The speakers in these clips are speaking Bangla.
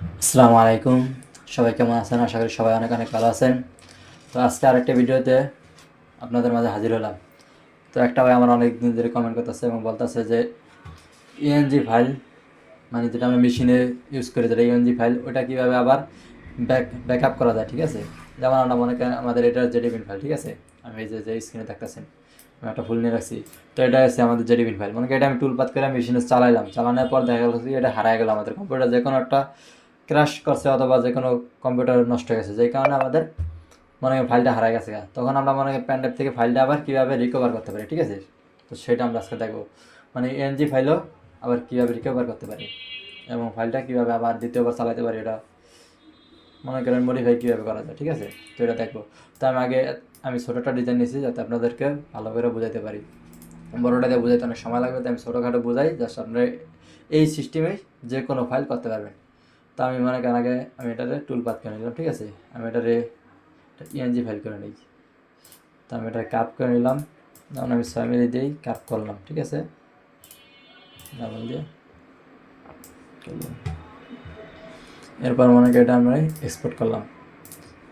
আসসালামু আলাইকুম। সবাই কেমন আছেন? আশা করি সবাই অনেক অনেক ভালো আছেন। তো আজকে আরেকটা ভিডিওতে আপনাদের মাঝে হাজির হলাম। তো একটা ভাই আমার অনেক দিন ধরে কমেন্ট করতেছে এবং বলতেছে যে ইএনজি ফাইল মানে যেটা আমরা মেশিনে ইউজ করি, যেটা ইএনজি ফাইল ওটা কীভাবে আবার ব্যাক ব্যাকআপ করা যায়, ঠিক আছে? যেমন আমরা মনে করেন আমাদের এটা জেডিবিন ফাইল ঠিক আছে? আমি এই যে যে স্ক্রিনে দেখতেছেন, আমি একটা ফুল নিয়ে রাখছি। তো এটা আছে আমাদের জেডিবিন ফাইল মনে করি এটা আমি টুলপাত করে মেশিনে চালাইলাম। চালানোর পর দেখা গেল এটা হারায় গেল আমাদের কম্পিউটার যে কোনো একটা ক্র্যাশ করছে অথবা যে কোনো কম্পিউটার নষ্ট হয়ে গেছে, যেই কারণে আমাদের মনে হয় ফাইলটা হারায় গেছে তখন আমরা মনে হয় প্যান ড্রাইভ থেকে ফাইলটা আবার কীভাবে রিকভার করতে পারি, ঠিক আছে? তো সেটা আমরা আজকে দেখব। মানে এনজি ফাইলও আবার কীভাবে রিকভার করতে পারি এবং ফাইলটা কীভাবে আবার দ্বিতীয়বার চালাতে পারি এটা মনে করেন মডিফাই কীভাবে করা যায়, ঠিক আছে? তো এটা দেখব। তো আমি আগে, আমি ছোটোটা ডিজাইন নিয়েছি যাতে আপনাদেরকে ভালো করে বোঝাতে পারি। বড়োটা দিয়ে বোঝাইতে অনেক সময় লাগবে, তাই আমি ছোটোখাটো বোঝাই জাস্ট আপনারা এই সিস্টেমে যে কোনো ফাইল করতে পারবেন। তো আমি মনে করেন আগে আমি এটারে টুল পাত করে নিলাম, ঠিক আছে? আমি এটারে ইএনজি ফাইল করে নিই। তো আমি এটা কাপ করে নিলাম, যেমন আমি ছয় মিলি দিয়েই কাপ করলাম, ঠিক আছে? ডাবল দিয়ে এরপর মনে করি এটা আমরা এক্সপোর্ট করলাম।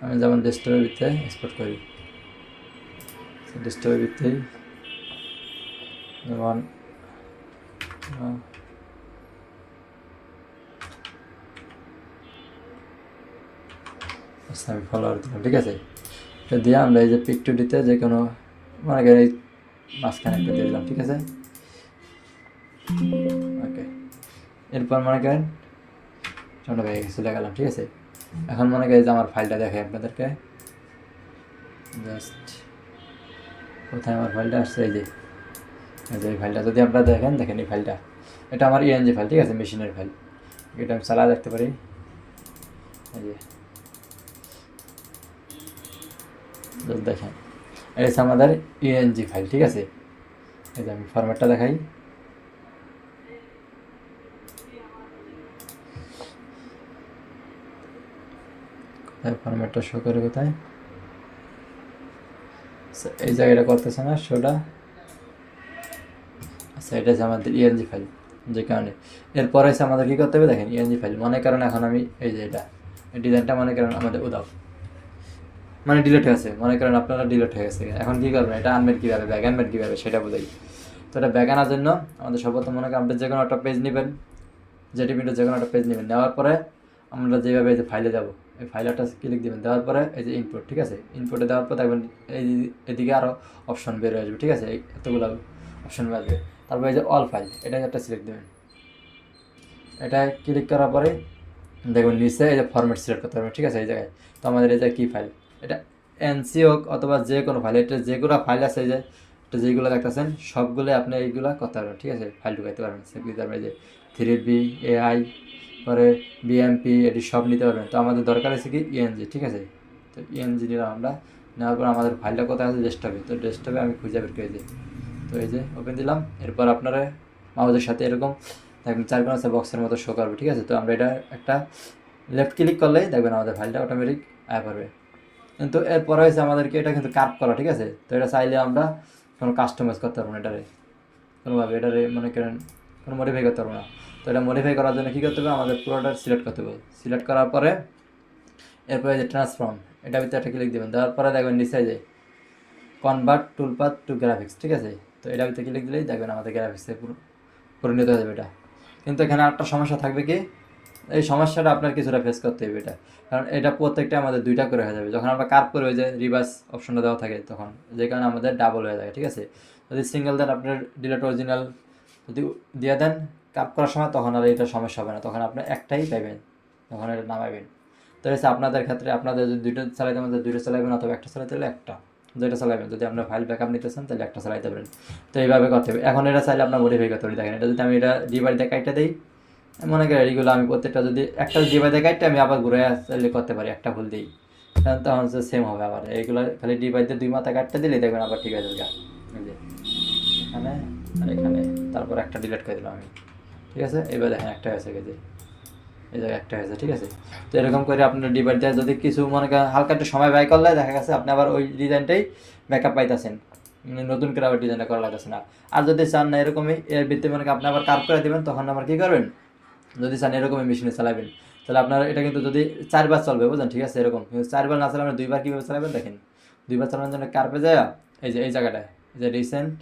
আমি যেমন ডেস্কটপের ভিতরে এক্সপোর্ট করি। ডেস্কটপের ভিতরেই যেমন আহ, আচ্ছা আমি ফলোয়ার দিলাম ঠিক আছে? এটা দিয়ে আমরা এই যে পিক টু ডিতে যে কোনো মনে করেন এই মাঝখানে একটা দিয়ে দিলাম ঠিক আছে? ওকে এরপর মনে করেন ছোটো ভাই চলে গেলাম ঠিক আছে? এখন মনে করেন যে আমার ফাইলটা দেখে আপনাদেরকে। জাস্ট কোথায় আমার ফাইলটা আসছে এই যে। এই যে এই ফাইলটা যদি আপনারা দেখেন দেখেন এই ফাইলটা এটা আমার ইএনজি ফাইল ঠিক আছে? মেশিনের ফাইল এটা আমি চালা দেখতে পারি। এই যে। দেখেন এটা হচ্ছে আমাদের ইএনজি ফাইল ঠিক আছে? এই আমি ফরম্যাটটা দেখাই। কোথায় ফরম্যাটটা শো করে কোথায়? আচ্ছা, এই জায়গাটা করতেছে না শোটা আচ্ছা এটা হচ্ছে আমাদের ইএনজি ফাইল যে কারণে। এরপরে হচ্ছে আমাদের কী করতে হবে? দেখেন ইএনজি ফাইল মনে করেন এখন আমি এই যে এটা এই ডিজাইনটা মনে করেন আমাদের উদাও মানে ডিলেট হয়েছে মনে করেন আপনারা ডিলেট হয়ে গেছে। এখন কী করবেন? এটা আনবেন কীভাবে? ব্যাগ আনবেন কীভাবে? সেটা বোঝাই। তো এটা ব্যাগ আনার জন্য আমাদের সর্বপ্রথম মনে করেন আপনি যে কোনো একটা পেজ নেবেন। জেটিপিটা যে কোনো একটা পেজ নেবেন। নেওয়ার পরে আমরা যেভাবে এই যে ফাইলে যাব, এই ফাইলটা ক্লিক দিবেন। দেওয়ার পরে এই যে ইনপুট ঠিক আছে? ইনপুটে দেওয়ার পর দেখবেন এই এদিকে আরও অপশন বের হয়ে আসবে, ঠিক আছে? এতগুলো অপশন আসবে। তারপরে এই যে অল ফাইল এটা একটা সিলেক্ট দেবেন। এটা ক্লিক করার পরে দেখবেন নিচে এই যে ফরম্যাট সিলেক্ট করতে পারবেন ঠিক আছে? এই জায়গায়। তো আমাদের এই যে কী ফাইল এটা এনসি হোক অথবা যে কোনো ফাইল এটা যেগুলো ফাইল আছে যে, এটা যেগুলো দেখতেছেন সবগুলো আপনি এইগুলো করতে পারবেন ঠিক আছে? ফাইল ঢুকাইতে পারবেন পারবেন, এই যে থ্রি বি এআই পরে বিএমপি এটি সব নিতে পারবেন। তো আমাদের দরকার আছে কি? ইএনজি ঠিক আছে? তো ইএনজি নিলাম আমরা, নেওয়ার পর আমাদের ফাইলটা কোথায় আছে? ডেস্কটপে তো ডেস্কটপে আমি খুঁজে বের করে দিই তো এই যে ওপেন দিলাম, এরপর আপনারা আমাদের সাথে এরকম, দেখবেন চার আছে বক্সের মতো শো করবে, ঠিক আছে? তো আমরা এটা একটা লেফট ক্লিক করলেই দেখবেন আমাদের ফাইলটা অটোমেটিক আয় পারবে কিন্তু এরপরে হয়েছে আমাদেরকে এটা কিন্তু কাট করা, ঠিক আছে? তো এটা চাইলে আমরা কোনো কাস্টমাইজ করতে পারব না এটারে। কোনোভাবে এটারে মনে করেন কোনো মডিফাই করতে পারব না। তো এটা মডিফাই করার জন্য কী করতে হবে? আমাদের পুরোটা সিলেক্ট করতে হবে। সিলেক্ট করার পরে এরপরে যে ট্রান্সফর্ম এটা ভিতরে একটা ক্লিক দেবেন। দেওয়ার পরে দেখবেন নিচে যে কনভার্ট টুলপাথ টু গ্রাফিক্স ঠিক আছে? তো এটা ভিতরে ক্লিক দিলেই দেখবেন আমাদের গ্রাফিক্সে পুরো পরিণত হয়ে যাবে এটা। কিন্তু এখানে একটা সমস্যা থাকবে কি? এই সমস্যাটা আপনার কিছুটা ফেস করতে হবে এটা। কারণ এটা প্রত্যেকটা আমাদের দুইটা করে হয়ে যাবে। যখন আমরা কার্ভ করে ওই যে রিভার্স অপশনটা দেওয়া থাকে তখন, যে কারণে আমাদের ডাবল হয়ে যায়, ঠিক আছে? যদি সিঙ্গেল দেন আপনার ডিলেট অরিজিনাল যদি দিয়ে দেন কার্ভ করার সময়, তখন আর এটা সমস্যা হবে না। তখন আপনি একটাই পাইবেন, তখন এটা নামাবেন তো হচ্ছে আপনাদের ক্ষেত্রে আপনাদের যদি দুইটা চালাইতে আমাদের দুইটা চালাবেন অথবা একটা চালাইতে হলে একটা যেটা চালাবেন যদি আপনার ফাইল ব্যাকআপ নিতে চান, তাহলে একটা চালাইতে পারেন। তো এইভাবে করতে হবে। এখন এটা চাইলে আপনার মডিফাই করতে পারি দেখেন, এটা যদি আমি এটা ডিভাইডে কাইটটা দিই মনে করি এগুলো আমি প্রত্যেকটা যদি একটা ডিভাইডে কাইটটা আমি আবার ঘুরে চাইলে করতে পারি, একটা ভুল দিই তখন হচ্ছে সেম হবে আবার। এইগুলো খালি ডিভাইডে দুই মাথা কাটতে দিলে দেখবেন আবার ঠিক আছে এখানে আর এখানে। তারপর একটা ডিলিট করে দিলাম আমি। ঠিক আছে? এবার দেখেন একটা হয়েছে গেছে এই জায়গায় একটা হয়েছে, ঠিক আছে? তো এরকম করে আপনার ডিভাইড দিয়ে যদি কিছু মনে করেন হালকা একটু সময় ব্যয় করলে দেখা গেছে আপনি আবার ওই ডিজাইনটাই ব্যাকআপ পাইতেছেন। নতুন করে আবার ডিজাইনটা করা লাগতেছে না। আর যদি চান না এরকমই, এর ভিত্তি মনে আপনি আবার কার্ভ করে দেবেন, তখন আবার কী করবেন? যদি চান এরকম মেশিনে চালাবেন, তাহলে আপনার এটা কিন্তু যদি চারবার চলবে, বুঝলেন? ঠিক আছে, এরকম। চারবার না চালাবেন দুইবার কীভাবে চালাবেন? দেখেন, দুইবার চালানোর জন্য কার্পে যায়, এই যে, এই জায়গাটায় যে রিসেন্ট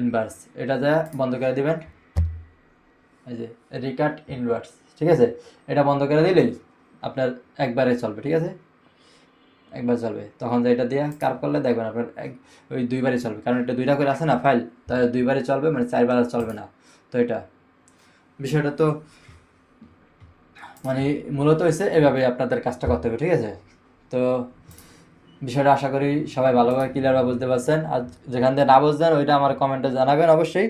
ইনভার্স এটা যা বন্ধ করে দিবেন, এই যে রিকাট ইনভার্স ঠিক আছে? এটা বন্ধ করে দিলেই আপনার একবারে চলবে, ঠিক আছে? একবার চলবে, তখন যে এটা দিয়ে কার্ভ করলে দেখবেন আপনার এক, ওই দুইবারই চলবে। কারণ এটা দুইটা করে আছে না ফাইল তাহলে দুইবারই চলবে মানে চারবার চলবে না। তো এটা, বিষয়টা তো মানে মূলত হয়েছে এভাবে আপনাদের কাজটা করতে হবে, ঠিক আছে? তো বিষয়টা আশা করি সবাই ভালোভাবে ক্লিয়ারভাবে বুঝতে পারছেন। আর যেখান থেকে না বুঝতেন ওইটা আমার কমেন্টে জানাবেন অবশ্যই।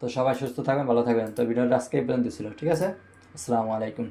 তো সবাই সুস্থ থাকবেন, ভালো থাকবেন। তো ভিডিওটা আজকে পর্যন্ত ছিল, ঠিক আছে? আসসালামু আলাইকুম।